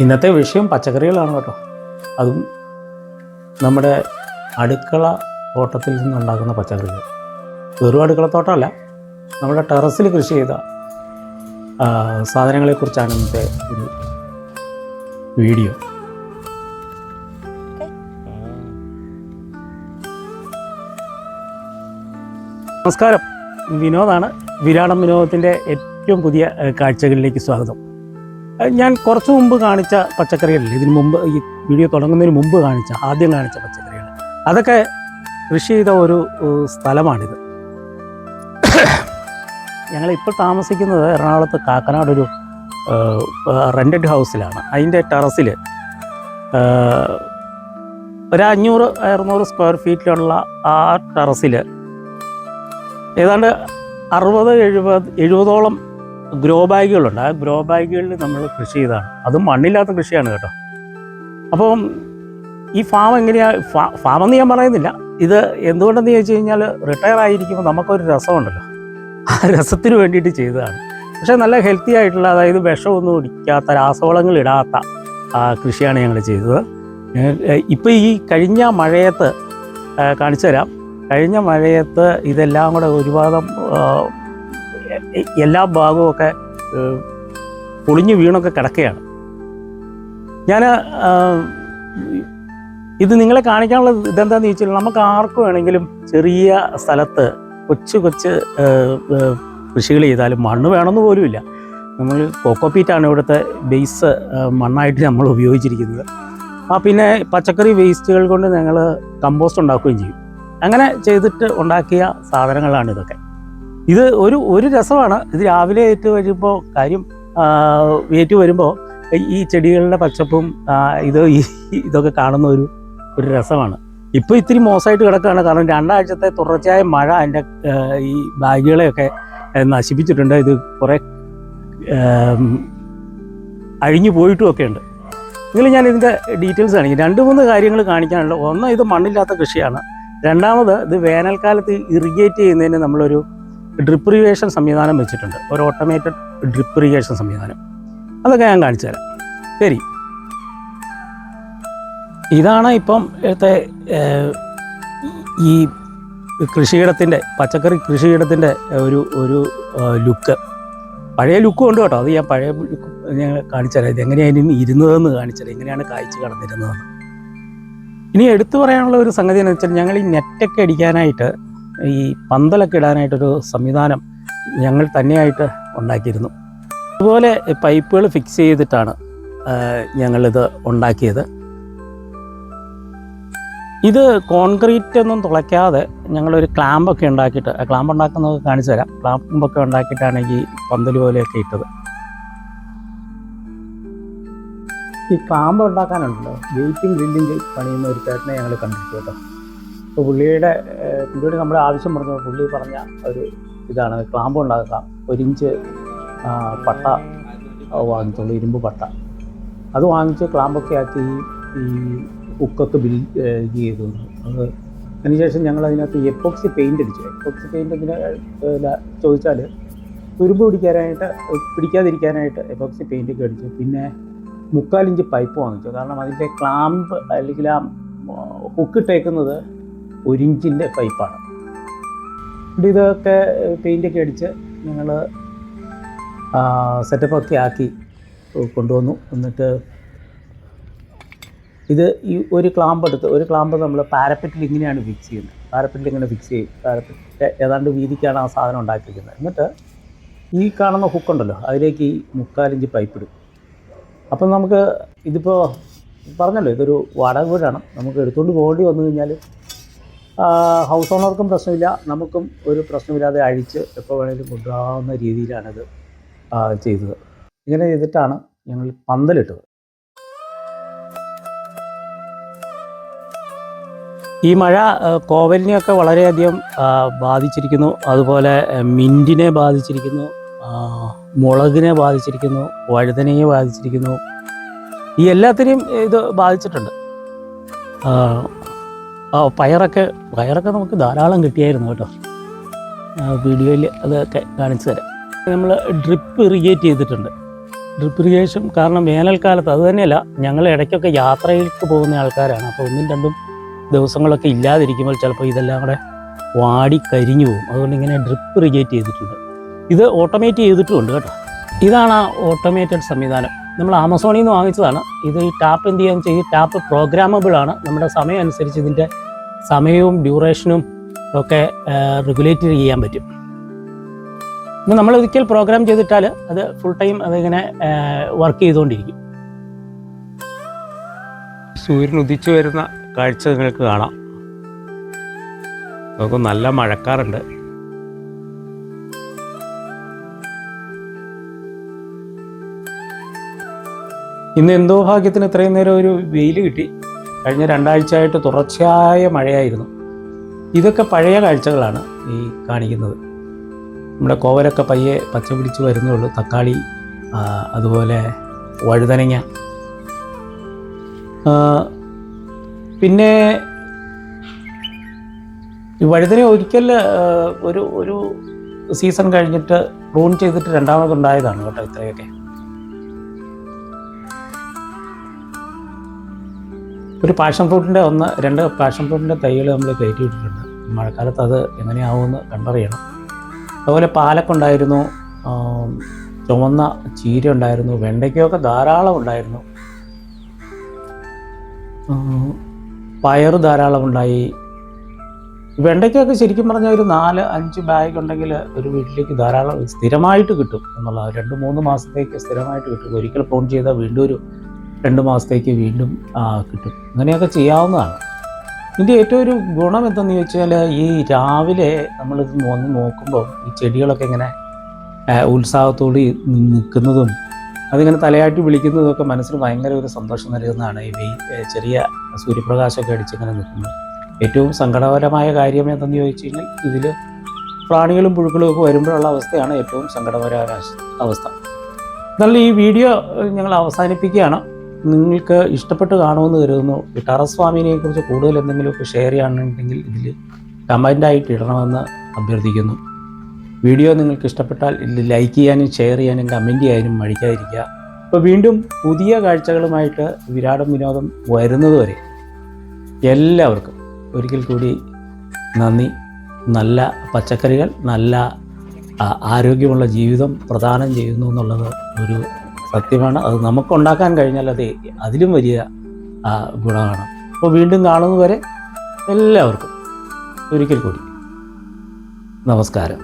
ഇന്നത്തെ വിഷയം പച്ചക്കറികളാണ് കേട്ടോ. അതും നമ്മുടെ അടുക്കള തോട്ടത്തിൽ നിന്നുണ്ടാക്കുന്ന പച്ചക്കറികൾ. വെറും അടുക്കള തോട്ടമല്ല നമ്മുടെ ടെറസിൽ കൃഷി ചെയ്ത സാധനങ്ങളെക്കുറിച്ചാണ് ഇന്നത്തെ ഒരു വീഡിയോ. നമസ്കാരം. വിനോദാണ്. വിരാടം വിനോദത്തിന്റെ ഏറ്റവും പുതിയ കാഴ്ചകളിലേക്ക് സ്വാഗതം. ഞാൻ കുറച്ച് മുമ്പ് കാണിച്ച പച്ചക്കറികളിൽ ഇതിന് മുമ്പ് ഈ വീഡിയോ തുടങ്ങുന്നതിന് മുമ്പ് കാണിച്ച ആദ്യം കാണിച്ച പച്ചക്കറികൾ. അതൊക്കെ കൃഷി ചെയ്ത ഒരു സ്ഥലമാണിത്. ഞങ്ങൾ ഇപ്പോൾ താമസിക്കുന്നത് എറണാകുളത്ത് കാക്കനാട് ഒരു റെന്റഡ് ഹൗസിലാണ് അതിന്റെ ടെറസിൽ ഒരു അഞ്ഞൂറ് അറുന്നൂറ് സ്ക്വയർ ഫീറ്റിലുള്ള ആ ടെറസിൽ ഏതാണ്ട് അറുപത് എഴുപത് എഴുപതോളം ഗ്രോ ബാഗുകളുണ്ട്. ആ ഗ്രോ ബാഗുകളിൽ നമ്മൾ കൃഷി ചെയ്തതാണ് അതും മണ്ണില്ലാത്ത കൃഷിയാണ് കേട്ടോ. അപ്പം ഈ ഫാം എങ്ങനെയാണ് ഫാ എന്ന് ഞാൻ പറയുന്നില്ല. ഇത് എന്തുകൊണ്ടെന്ന് ചോദിച്ചു കഴിഞ്ഞാൽ റിട്ടയർ ആയിരിക്കുമ്പോൾ നമുക്കൊരു രസമുണ്ടല്ലോ. ആ രസത്തിന് വേണ്ടിയിട്ട് ചെയ്തതാണ്. പക്ഷേ നല്ല ഹെൽത്തി ആയിട്ടുള്ള അതായത് വിഷമൊന്നും ഇടിക്കാത്ത രാസവളങ്ങൾ ഇടാത്ത കൃഷിയാണ് ഞങ്ങൾ ചെയ്തത്. ഇപ്പോൾ ഈ കഴിഞ്ഞ മഴയത്ത് കാണിച്ചു തരാം. കഴിഞ്ഞ മഴയത്ത് ഇതെല്ലാം കൂടെ ഒരുപാട് എല്ലാ ഭാഗവും ഒക്കെ ഏഹ്, പൊളിഞ്ഞു വീണൊക്കെ കിടക്കുകയാണ്. ഞാൻ ഇത് നിങ്ങളെ കാണിക്കാനുള്ള ഇതെന്താന്ന് ചോദിച്ചാൽ നമുക്ക് ആർക്കും വേണമെങ്കിലും ചെറിയ സ്ഥലത്ത് കൊച്ചു കൊച്ച് കൃഷികൾ ചെയ്താലും മണ്ണ് വേണമെന്ന് പോലുമില്ല നമ്മൾ കോക്കോപ്പീറ്റാണ് ഇവിടുത്തെ ബേസ് മണ്ണായിട്ട് നമ്മൾ ഉപയോഗിച്ചിരിക്കുന്നത്. ആ പിന്നെ പച്ചക്കറി വേസ്റ്റുകൾ കൊണ്ട് ഞങ്ങൾ കമ്പോസ്റ്റ് ഉണ്ടാക്കുകയും ചെയ്യും. അങ്ങനെ ചെയ്തിട്ട് ഉണ്ടാക്കിയ സാധനങ്ങളാണ് ഇതൊക്കെ. ഇത് ഒരു ഒരു രസമാണ്. ഇത് രാവിലെ ഏറ്റു വരുമ്പോൾ കാര്യം ഏറ്റു വരുമ്പോൾ ഈ ചെടികളുടെ പച്ചപ്പും ഇത് ഇതൊക്കെ കാണുന്ന ഒരു ഒരു രസമാണ്. ഇപ്പോൾ ഇത്തിരി മോശമായിട്ട് കിടക്കുകയാണ്. കാരണം രണ്ടാഴ്ചത്തെ തുടർച്ചയായ മഴ എന്റെ ഈ ബാഗുകളെയൊക്കെ നശിപ്പിച്ചിട്ടുണ്ട്. ഇത് കുറേ അഴിഞ്ഞു പോയിട്ടുമൊക്കെ ഉണ്ട് നിങ്ങൾ ഞാൻ ഇതിന്റെ ഡീറ്റെയിൽസ് കാണിക്കും. രണ്ട് മൂന്ന് കാര്യങ്ങൾ കാണിക്കാനുള്ള ഒന്ന് ഇത് മണ്ണില്ലാത്ത കൃഷിയാണ്. രണ്ടാമത് ഇത് വേനൽക്കാലത്ത് ഇറിഗേറ്റ് ചെയ്യുന്നതിന് നമ്മളൊരു ഡ്രിപ്പ് ഇറിഗേഷൻ സംവിധാനം വെച്ചിട്ടുണ്ട്. ഒരു ഓട്ടോമേറ്റഡ് ഡ്രിപ്പ് ഇറിഗേഷൻ സംവിധാനം. അതൊക്കെ ഞാൻ കാണിച്ചു തരാം. ശരി. ഇതാണ് ഇപ്പം ഇവിടുത്തെ ഈ കൃഷിയിടത്തിന്റെ പച്ചക്കറി കൃഷിയിടത്തിന്റെ ഒരു ഒരു ലുക്ക് പഴയ ലുക്കും ഉണ്ട് കേട്ടോ. അത് ഞാൻ പഴയ ലുക്ക് ഞാൻ കാണിച്ചു തരാം. ഇത് എങ്ങനെയാണ് ഇരുന്നതെന്ന് കാണിച്ചു തരാം. എങ്ങനെയാണ് കായ്ച്ചു കടന്നിരുന്നതെന്ന് ഇനി എടുത്തു പറയാനുള്ള ഒരു സംഗതി എന്ന് വെച്ചാൽ ഞങ്ങൾ ഈ നെറ്റൊക്കെ അടിക്കാനായിട്ട് ഈ പന്തലൊക്കെ ഇടാനായിട്ടൊരു സംവിധാനം ഞങ്ങൾ തന്നെയായിട്ട് ഉണ്ടാക്കിയിരുന്നു. അതുപോലെ പൈപ്പുകൾ ഫിക്സ് ചെയ്തിട്ടാണ് ഞങ്ങളിത് ഉണ്ടാക്കിയത്. ഇത് കോൺക്രീറ്റ് ഒന്നും തുളയ്ക്കാതെ ഞങ്ങളൊരു ക്ലാമ്പൊക്കെ ഉണ്ടാക്കിയിട്ട് ആ ക്ലാമ്പ് ഉണ്ടാക്കുന്നത് കാണിച്ചു തരാം. ക്ലാമ്പൊക്കെ ഉണ്ടാക്കിയിട്ടാണ് ഈ പന്തൽ പോലെയൊക്കെ ഇട്ടത്. ഈ ക്ലാമ്പ് ഉണ്ടാക്കാനുണ്ടല്ലോ. ഗേറ്റും ഗ്രില്ലും പണിയുന്ന ഒരു ചേട്ടനെ ഞങ്ങൾ കണ്ടിട്ട് കേട്ടോ. അപ്പോൾ പുള്ളിയുടെ പുള്ളിയുടെ നമ്മുടെ ആവശ്യം പറഞ്ഞപ്പോൾ പുള്ളി പറഞ്ഞ ഒരു ഇതാണ് ക്ലാമ്പ് ഉണ്ടാക്കാം ഒരു ഇഞ്ച് പട്ട വാങ്ങിച്ചുള്ളൂ ഇരുമ്പ് പട്ട. അത് വാങ്ങിച്ച് ക്ലാമ്പൊക്കെ ആക്കി ഈ ഉക്കൊക്കെ ബിൽ ഇത് ചെയ്തു. അത് അതിനുശേഷം ഞങ്ങൾ അതിനകത്ത് എപ്പോക്സി പെയിന്റ് അടിച്ചു. എപ്പോക്സി പെയിന്റ് ഇതിന് ചോദിച്ചാൽ തുരുമ്പ് പിടിക്കാനായിട്ട് പിടിക്കാതിരിക്കാനായിട്ട് എപ്പോക്സി പെയിന്റ് ഒക്കെ അടിച്ചു. പിന്നെ മുക്കാലിഞ്ച് പൈപ്പ് വാങ്ങിച്ചു. കാരണം അതിന്റെ ക്ലാമ്പ് അല്ലെങ്കിൽ ആ ഹുക്ക് ഇട്ടേക്കുന്നത് ഒരു ഇഞ്ചിന്റെ പൈപ്പാണ്. ഇതൊക്കെ പെയിന്റൊക്കെ അടിച്ച് ഞങ്ങൾ സെറ്റപ്പൊക്കെ ആക്കി കൊണ്ടുവന്നു. എന്നിട്ട് ഇത് ഈ ഒരു ക്ലാമ്പ് എടുത്ത് ഒരു ക്ലാമ്പ് നമ്മൾ പാരപ്പറ്റിൽ ഇങ്ങനെയാണ് ഫിക്സ് ചെയ്യുന്നത്. പാരപ്പറ്റിൽ ഇങ്ങനെ ഫിക്സ് ചെയ്യും. പാരപ്പറ്റ് ഏതാണ്ട് വീതിക്കാണ് ആ സാധനം ഉണ്ടാക്കിയിരിക്കുന്നത്. എന്നിട്ട് ഈ കാണുന്ന ഹുക്കുണ്ടല്ലോ അതിലേക്ക് ഈ മുക്കാലിഞ്ച് പൈപ്പ് ഇടും. അപ്പം നമുക്ക് ഇതിപ്പോൾ പറഞ്ഞല്ലോ ഇതൊരു വാടക വീടാണ്. നമുക്ക് എടുത്തുകൊണ്ട് പോകേണ്ടി വന്നു കഴിഞ്ഞാൽ ഹൗസ് ഓണർക്കും പ്രശ്നമില്ല. നമുക്കും ഒരു പ്രശ്നമില്ലാതെ അഴിച്ച് എപ്പോൾ വേണമെങ്കിലും കൊണ്ടുപോകാവുന്ന രീതിയിലാണിത് ചെയ്തത്. ഇങ്ങനെ ചെയ്തിട്ടാണ് ഞങ്ങൾ പന്തലിട്ടത്. ഈ മഴ കോവലിനെയൊക്കെ വളരെയധികം ബാധിച്ചിരിക്കുന്നു. അതുപോലെ മിന്റിനെ ബാധിച്ചിരിക്കുന്നു. മുളകിനെ ബാധിച്ചിരിക്കുന്നു. വഴുതനയെ ബാധിച്ചിരിക്കുന്നു. ഈ എല്ലാത്തിനെയും ഇത് ബാധിച്ചിട്ടുണ്ട്. പയറൊക്കെ പയറൊക്കെ നമുക്ക് ധാരാളം കിട്ടിയായിരുന്നു കേട്ടോ. വീഡിയോയിൽ അത് കാണിച്ചു തരാം. നമ്മൾ ഡ്രിപ്പ് ഇറിഗേറ്റ് ചെയ്തിട്ടുണ്ട്. ഡ്രിപ്പ് ഇറിഗേഷൻ കാരണം വേനൽക്കാലത്ത് അത് തന്നെയല്ല ഞങ്ങൾ ഇടയ്ക്കൊക്കെ യാത്രയിലേക്ക് പോകുന്ന ആൾക്കാരാണ്. അപ്പോൾ ഒന്നും രണ്ടും ദിവസങ്ങളൊക്കെ ഇല്ലാതിരിക്കുമ്പോൾ ചിലപ്പോൾ ഇതെല്ലാം കൂടെ വാടി കരിഞ്ഞു പോകും. അതുകൊണ്ട് ഇങ്ങനെ ഡ്രിപ്പ് ഇറിഗേറ്റ് ചെയ്തിട്ടുണ്ട്. ഇത് ഓട്ടോമേറ്റ് ചെയ്തിട്ടുമുണ്ട് കേട്ടോ. ഇതാണ് ആ ഓട്ടോമേറ്റഡ് സംവിധാനം. നമ്മൾ ആമസോണിൽ നിന്ന് വാങ്ങിച്ചതാണ്. ഇത് ഈ ടാപ്പ് എന്ത് ചെയ്യാന്ന് വെച്ചാൽ ഈ ടാപ്പ് പ്രോഗ്രാമബിൾ ആണ്. നമ്മുടെ സമയം അനുസരിച്ച് ഇതിന്റെ സമയവും ഡ്യൂറേഷനും ഒക്കെ റെഗുലേറ്റ് ചെയ്യാൻ പറ്റും. ഇപ്പം നമ്മൾ ഒരിക്കൽ പ്രോഗ്രാം ചെയ്തിട്ടാൽ അത് ഫുൾ ടൈം അതിങ്ങനെ വർക്ക് ചെയ്തുകൊണ്ടിരിക്കും. സൂര്യൻ ഉദിച്ചു വരുന്ന കാഴ്ച നിങ്ങൾക്ക് കാണാം. നമുക്ക് നല്ല മഴക്കാറുണ്ട്. ഇന്ന് എന്തോ ഭാഗ്യത്തിന് ഇത്രയും നേരം ഒരു വെയിൽ കിട്ടി. കഴിഞ്ഞ രണ്ടാഴ്ചയായിട്ട് തുടർച്ചയായ മഴയായിരുന്നു. ഇതൊക്കെ പഴയ കാഴ്ചകളാണ് ഈ കാണിക്കുന്നത്. നമ്മുടെ കോവലൊക്കെ പയ്യെ പച്ച പിടിച്ച് വരുന്നേ ഉള്ളൂ. തക്കാളി അതുപോലെ വഴുതനങ്ങ. പിന്നെ ഈ വഴുതന ഒരിക്കൽ ഒരു ഒരു സീസൺ കഴിഞ്ഞിട്ട് റൂൺ ചെയ്തിട്ട് രണ്ടാമതുണ്ടായതാണ് കേട്ടോ ഇത്രയൊക്കെ. ഒരു പാഷൻ ഫ്രൂട്ടിന്റെ ഒന്ന് രണ്ട് പാഷൻ ഫ്രൂട്ടിന്റെ തൈകൾ നമ്മൾ കയറ്റി വിട്ടിട്ടുണ്ട് മഴക്കാലത്ത് അത് എങ്ങനെയാവുമെന്ന് കണ്ടറിയണം. അതുപോലെ പാലക്കുണ്ടായിരുന്നു ചുവന്ന ചീര ഉണ്ടായിരുന്നു വെണ്ടയ്ക്കൊക്കെ ധാരാളം ഉണ്ടായിരുന്നു. പയർ ധാരാളം ഉണ്ടായി. വെണ്ടയ്ക്കൊക്കെ ശരിക്കും പറഞ്ഞാൽ ഒരു നാല് അഞ്ച് ബാഗ് ഉണ്ടെങ്കിൽ ഒരു വീട്ടിലേക്ക് ധാരാളം സ്ഥിരമായിട്ട് കിട്ടും. എന്നുള്ളത് രണ്ട് മൂന്ന് മാസത്തേക്ക് സ്ഥിരമായിട്ട് കിട്ടും. ഒരിക്കൽ പ്രോൺ ചെയ്താൽ വീണ്ടും ഒരു രണ്ട് മാസത്തേക്ക് വീണ്ടും കിട്ടും. അങ്ങനെയൊക്കെ ചെയ്യാവുന്നതാണ്. ഇതിന്റെ ഏറ്റവും ഒരു ഗുണം എന്തെന്ന് ചോദിച്ചാൽ ഈ രാവിലെ നമ്മളിത് വന്ന് നോക്കുമ്പോൾ ഈ ചെടികളൊക്കെ ഇങ്ങനെ ഉത്സാഹത്തോടെ നിൽക്കുന്നതും അതിങ്ങനെ തലയാട്ടി വിളിക്കുന്നതും ഒക്കെ മനസ്സിന് ഭയങ്കര ഒരു സന്തോഷം നൽകുന്നതാണ് ഈ ചെറിയ സൂര്യപ്രകാശമൊക്കെ അടിച്ചിങ്ങനെ നിൽക്കുന്നത് ഏറ്റവും സങ്കടകരമായ കാര്യം എന്തെന്ന് ചോദിച്ചു കഴിഞ്ഞാൽ ഇതിൽ പ്രാണികളും പുഴുക്കളും ഒക്കെ വരുമ്പോഴുള്ള അവസ്ഥയാണ് ഏറ്റവും സങ്കടകരമായ അവസ്ഥ. എന്നാൽ ഈ വീഡിയോ ഞങ്ങൾ അവസാനിപ്പിക്കുകയാണ്. നിങ്ങൾക്ക് ഇഷ്ടപ്പെട്ട് കാണുമെന്ന് കരുതുന്നു. ടറസ്വാമിനെ ടെറസ് കുറിച്ച് കൂടുതൽ എന്തെങ്കിലുമൊക്കെ ഷെയർ ചെയ്യാനുണ്ടെങ്കിൽ ഇതിൽ കമന്റായിട്ട് ഇടണമെന്ന് അഭ്യർത്ഥിക്കുന്നു. വീഡിയോ നിങ്ങൾക്ക് ഇഷ്ടപ്പെട്ടാൽ ഇതിൽ ലൈക്ക് ചെയ്യാനും ഷെയർ ചെയ്യാനും കമന്റ് ചെയ്യാനും മടിക്കാതിരിക്കുക. അപ്പോൾ വീണ്ടും പുതിയ കാഴ്ചകളുമായിട്ട് വിരാടം വിനോദം വരുന്നതുവരെ എല്ലാവർക്കും ഒരിക്കൽ കൂടി നന്ദി. നല്ല പച്ചക്കറികൾ നല്ല ആരോഗ്യമുള്ള ജീവിതം പ്രദാനം ചെയ്യുന്നു എന്നുള്ളത് ഒരു സത്യമാണ്. അത് നമുക്കുണ്ടാക്കാൻ കഴിഞ്ഞാൽ അത് അതിലും വലിയ ഗുണമാണ്. അപ്പോൾ വീണ്ടും കാണുന്നതുവരെ എല്ലാവർക്കും ഒരിക്കൽ കൂടി നമസ്കാരം.